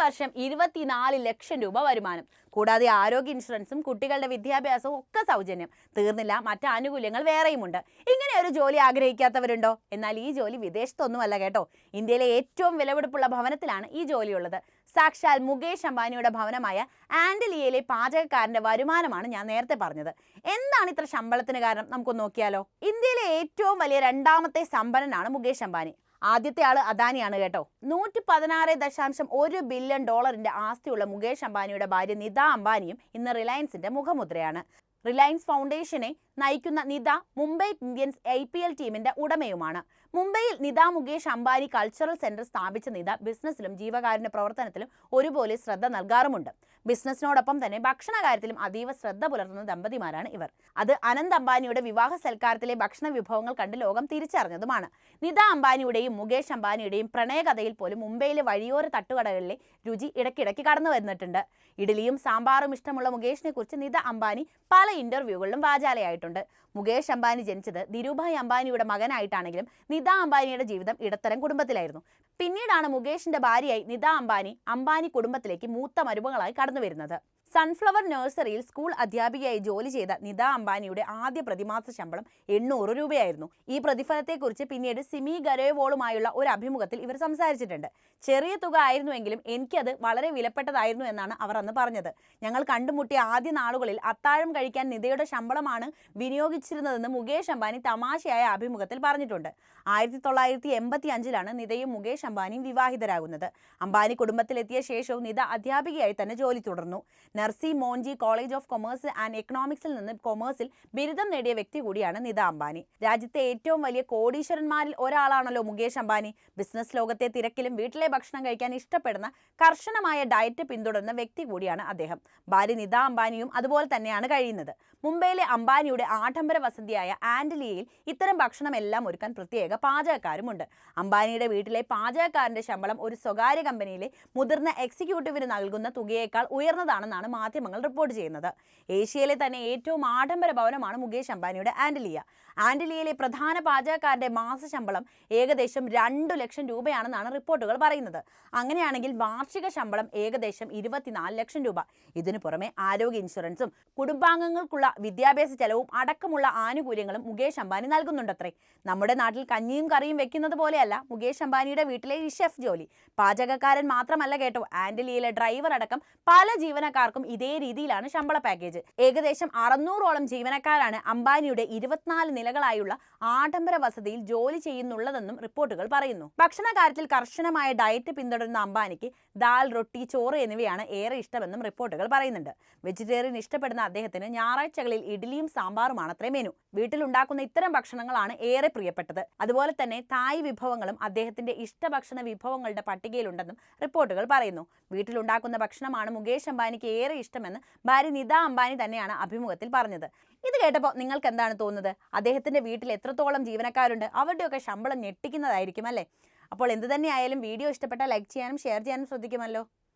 പ്രതിവർഷം ഇരുപത്തിനാല് ലക്ഷം രൂപ വരുമാനം. കൂടാതെ ആരോഗ്യ ഇൻഷുറൻസും കുട്ടികളുടെ വിദ്യാഭ്യാസവും ഒക്കെ സൗജന്യം. തീർന്നില്ല മറ്റ് ആനുകൂല്യങ്ങൾ വേറെയുമുണ്ട്. ഇങ്ങനെ ഒരു ജോലി ആഗ്രഹിക്കാത്തവരുണ്ടോ? എന്നാൽ ഈ ജോലി വിദേശത്തൊന്നുമല്ല കേട്ടോ. ഇന്ത്യയിലെ ഏറ്റവും വിലപിടിപ്പുള്ള ഭവനത്തിലാണ് ഈ ജോലിയുള്ളത്. സാക്ഷാൽ മുകേഷ് അംബാനിയുടെ ഭവനമായ ആൻഡലിയയിലെ പാചകക്കാരന്റെ വരുമാനമാണ് ഞാൻ നേരത്തെ പറഞ്ഞത്. എന്താണ് ഇത്ര ശമ്പളത്തിന് കാരണം? നമുക്ക് നോക്കിയാലോ. ഇന്ത്യയിലെ ഏറ്റവും വലിയ രണ്ടാമത്തെ സമ്പന്നനാണ് മുകേഷ് അംബാനി. ആദ്യത്തെ ആൾ അദാനിയാണ് കേട്ടോ. നൂറ്റി പതിനാറ് ദശാംശം ഒരു ബില്യൺ ഡോളറിന്റെ ആസ്തിയുള്ള മുകേഷ് അംബാനിയുടെ ഭാര്യ നിത അംബാനിയും ഇന്ന് റിലയൻസിന്റെ മുഖമുദ്രയാണ്. റിലയൻസ് ഫൗണ്ടേഷനെ നയിക്കുന്ന Nita Mumbai Indians I P L ടീമിന്റെ ഉടമയുമാണ്. മുംബൈയിൽ നിത മുകേഷ് അംബാനി കൾച്ചറൽ സെന്റർ സ്ഥാപിച്ച നിത ബിസിനസ്സിലും ജീവകാരുണ്യ പ്രവർത്തനത്തിലും ഒരുപോലെ ശ്രദ്ധ നൽകാറുമുണ്ട്. ബിസിനസ്സിനോടൊപ്പം തന്നെ ഭക്ഷണ കാര്യത്തിലും അതീവ ശ്രദ്ധ പുലർത്തുന്ന ദമ്പതിമാരാണ് ഇവർ. അത് അനന്ത് അംബാനിയുടെ വിവാഹ സൽക്കാരത്തിലെ ഭക്ഷണ വിഭവങ്ങൾ കണ്ട് ലോകം തിരിച്ചറിഞ്ഞതുമാണ്. നിത അംബാനിയുടെയും മുകേഷ് അംബാനിയുടെയും പ്രണയകഥയിൽ പോലും മുംബൈയിലെ വഴിയോര തട്ടുകടകളിലെ രുചി ഇടയ്ക്കിടയ്ക്ക് കടന്നു വന്നിട്ടുണ്ട്. ഇഡലിയും സാമ്പാറും ഇഷ്ടമുള്ള മുകേഷിനെ കുറിച്ച് നിത അംബാനി പല ഇന്റർവ്യൂകളിലും വാചാലയായിട്ടുണ്ട്. മുകേഷ് അംബാനി ജനിച്ചത് ധിരുഭായ് അംബാനിയുടെ മകനായിട്ടാണെങ്കിലും നിത അംബാനിയുടെ ജീവിതം ഇടത്തരം കുടുംബത്തിലായിരുന്നു. പിന്നീടാണ് മുകേഷിന്റെ ഭാര്യയായി നിത അംബാനി അംബാനി കുടുംബത്തിലേക്ക് മൂത്ത മരുമകളായി കടന്നു വരുന്നത് സൺഫ്ലവർ നഴ്സറിയിൽ സ്കൂൾ അധ്യാപികയായി ജോലി ചെയ്ത നിത അംബാനിയുടെ ആദ്യ പ്രതിമാസ ശമ്പളം എണ്ണൂറ് രൂപയായിരുന്നു. ഈ പ്രതിഫലത്തെക്കുറിച്ച് പിന്നീട് സിമി ഗരേവോളുമായുള്ള ഒരു അഭിമുഖത്തിൽ ഇവർ സംസാരിച്ചിട്ടുണ്ട്. ചെറിയ തുക ആയിരുന്നുവെങ്കിലും എനിക്കത് വളരെ വിലപ്പെട്ടതായിരുന്നു എന്നാണ് അവർ അന്ന് പറഞ്ഞത്. ഞങ്ങൾ കണ്ടുമുട്ടിയ ആദ്യ നാളുകളിൽ അത്താഴം കഴിക്കാൻ നിതയുടെ ശമ്പളമാണ് വിനിയോഗിച്ചിരുന്നതെന്ന് മുകേഷ് അംബാനി തമാശയായ അഭിമുഖത്തിൽ പറഞ്ഞിട്ടുണ്ട്. ആയിരത്തി തൊള്ളായിരത്തി എൺപത്തി അഞ്ചിലാണ് നിതയും മുകേഷ് അംബാനിയും വിവാഹിതരാകുന്നത്. അംബാനി കുടുംബത്തിലെത്തിയ ശേഷവും നിത അധ്യാപികയായി തന്നെ ജോലി തുടർന്നു. Narsee Monjee college of commerce and എക്കണോമിക്സിൽ നിന്ന് കൊമേഴ്സിൽ ബിരുദം നേടിയ വ്യക്തി കൂടിയാണ് നിത അംബാനി. രാജ്യത്തെ ഏറ്റവും വലിയ കോടീശ്വരന്മാരിൽ ഒരാളാണല്ലോ മുകേഷ് അംബാനി. ബിസിനസ് ലോകത്തെ തിരക്കിലും വീട്ടിലെ ഭക്ഷണം കഴിക്കാൻ ഇഷ്ടപ്പെടുന്ന കർശനമായ ഡയറ്റ് പിന്തുടരുന്ന വ്യക്തി കൂടിയാണ് അദ്ദേഹം. ഭാര്യ നിത അംബാനിയും അതുപോലെ തന്നെയാണ് കഴിയുന്നത്. മുംബൈയിലെ അംബാനിയുടെ ആഡംബര വസതിയായ ആൻഡലിയയിൽ ഇത്തരം ഭക്ഷണം എല്ലാം ഒരുക്കാൻ പ്രത്യേക പാചകക്കാരുമുണ്ട്. അംബാനിയുടെ വീട്ടിലെ പാചകക്കാരന്റെ ശമ്പളം ഒരു സ്വകാര്യ കമ്പനിയിലെ മുതിർന്ന എക്സിക്യൂട്ടീവിന് നൽകുന്ന തുകയേക്കാൾ ഉയർന്നതാണെന്നാണ് മാധ്യമങ്ങൾ റിപ്പോർട്ട് ചെയ്യുന്നത്. ഏഷ്യയിലെ തന്നെ ഏറ്റവും ആഡംബര ഭവനമാണ് മുകേഷ് അംബാനിയുടെ ആൻഡലിയ. ആൻഡലിയയിലെ പ്രധാന പാചകക്കാരുടെ മാസ ശമ്പളം ഏകദേശം രണ്ടു ലക്ഷം രൂപയാണെന്നാണ് റിപ്പോർട്ടുകൾ പറയുന്നത്. അങ്ങനെയാണെങ്കിൽ വാർഷിക ശമ്പളം ഏകദേശം ഇരുപത്തിനാല് ലക്ഷം രൂപ. ഇതിനു പുറമെ ആരോഗ്യ ഇൻഷുറൻസും കുടുംബാംഗങ്ങൾക്കുള്ള വിദ്യാഭ്യാസ ചെലവും അടക്കമുള്ള ആനുകൂല്യങ്ങളും മുകേഷ് അംബാനി നൽകുന്നുണ്ടത്രേ. നമ്മുടെ നാട്ടിൽ കഞ്ഞിയും കറിയും വെക്കുന്നത് പോലെയല്ല മുകേഷ് അംബാനിയുടെ വീട്ടിലെ ഈ ഷെഫ് ജോലി. പാചകക്കാരൻ മാത്രമല്ല കേട്ടോ ആൻഡലിയയിലെ ഡ്രൈവർ അടക്കം പല ജീവനക്കാർക്കും ഇതേ രീതിയിലാണ് ശമ്പള പാക്കേജ് ഏകദേശം അറുന്നൂറോളം ജീവനക്കാരാണ് അംബാനിയുടെ ഇരുപത്തിനാല് നിലകളായുള്ള ആഡംബര വസതിയിൽ ജോലി ചെയ്യുന്നുള്ളതെന്നും റിപ്പോർട്ടുകൾ പറയുന്നു. ഭക്ഷണ കാര്യത്തിൽ കർശനമായ ഡയറ്റ് പിന്തുടരുന്ന അംബാനിക്ക് ദാൽ റൊട്ടി ചോറ് എന്നിവയാണ് ഏറെ ഇഷ്ടമെന്നും റിപ്പോർട്ടുകൾ പറയുന്നുണ്ട്. വെജിറ്റേറിയൻ ഇഷ്ടപ്പെടുന്ന അദ്ദേഹത്തിന് ഞായറാഴ്ചകളിൽ ഇഡ്ഡലിയും സാമ്പാറുമാണ് അത്രേ മെനു വീട്ടിലുണ്ടാക്കുന്ന ഇത്തരം ഭക്ഷണങ്ങളാണ് ഏറെ പ്രിയപ്പെട്ടത്. അതുപോലെ തന്നെ തായ് വിഭവങ്ങളും അദ്ദേഹത്തിന്റെ ഇഷ്ടഭക്ഷണ വിഭവങ്ങളുടെ പട്ടികയിലുണ്ടെന്നും റിപ്പോർട്ടുകൾ പറയുന്നു. വീട്ടിലുണ്ടാക്കുന്ന ഭക്ഷണമാണ് മുകേഷ് അംബാനിക്ക് ഏറെ ഇഷ്ടമെന്ന് ഭാര്യ നിത അംബാനി തന്നെയാണ് അഭിമുഖത്തിൽ പറഞ്ഞത്. ഇത് കേട്ടപ്പോൾ നിങ്ങൾക്ക് എന്താണ് തോന്നുന്നത്? അദ്ദേഹത്തിന്റെ വീട്ടിൽ എത്രത്തോളം ജീവനക്കാരുണ്ട്? അവരുടെയൊക്കെ ശമ്പളം ഞെട്ടിക്കുന്നതായിരിക്കും അല്ലേ? അപ്പോൾ എന്ത് തന്നെയായാലും വീഡിയോ ഇഷ്ടപ്പെട്ടാൽ ലൈക്ക് ചെയ്യാനും ഷെയർ ചെയ്യാനും ശ്രദ്ധിക്കുമല്ലോ.